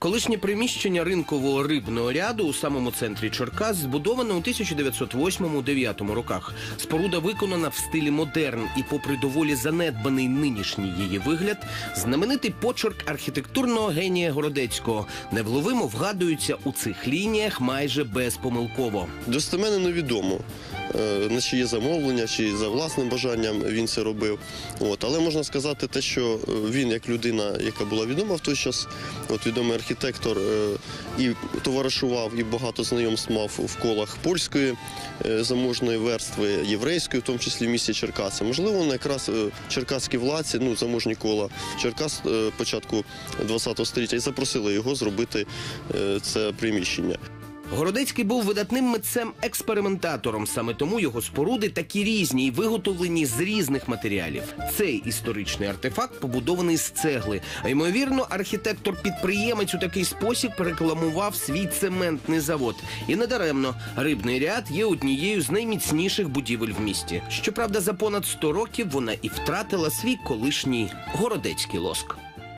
Колишнє приміщення ринкового рибного ряду у самому центрі Черкас збудоване у 1908-9 роках. Споруда виконана в стилі модерн, і, попри доволі занедбаний нинішній її вигляд, знаменитий почерк архітектурного генія Городецького невловимо вгадується у цих лініях майже безпомилково. Достеменно невідомо, на чиє замовлення, чи за власним бажанням він це робив. От. Але можна сказати те, що е, він, як людина, яка була відома в той час, от відомий архітектор, е, і товаришував, і багато знайомств мав в колах польської е, заможної верстви, єврейської, в тому числі в місті Черкаси. Можливо, якраз е, черкаські владці, ну заможні кола Черкас е, початку ХХ століття, і запросили його зробити е, це приміщення. Городецький був видатним митцем-експериментатором. Саме тому його споруди такі різні і виготовлені з різних матеріалів. Цей історичний артефакт побудований з цегли. А ймовірно, архітектор-підприємець у такий спосіб рекламував свій цементний завод. І недаремно рибний ряд є однією з найміцніших будівель в місті. Щоправда, за понад 100 років вона і втратила свій колишній городецький лоск.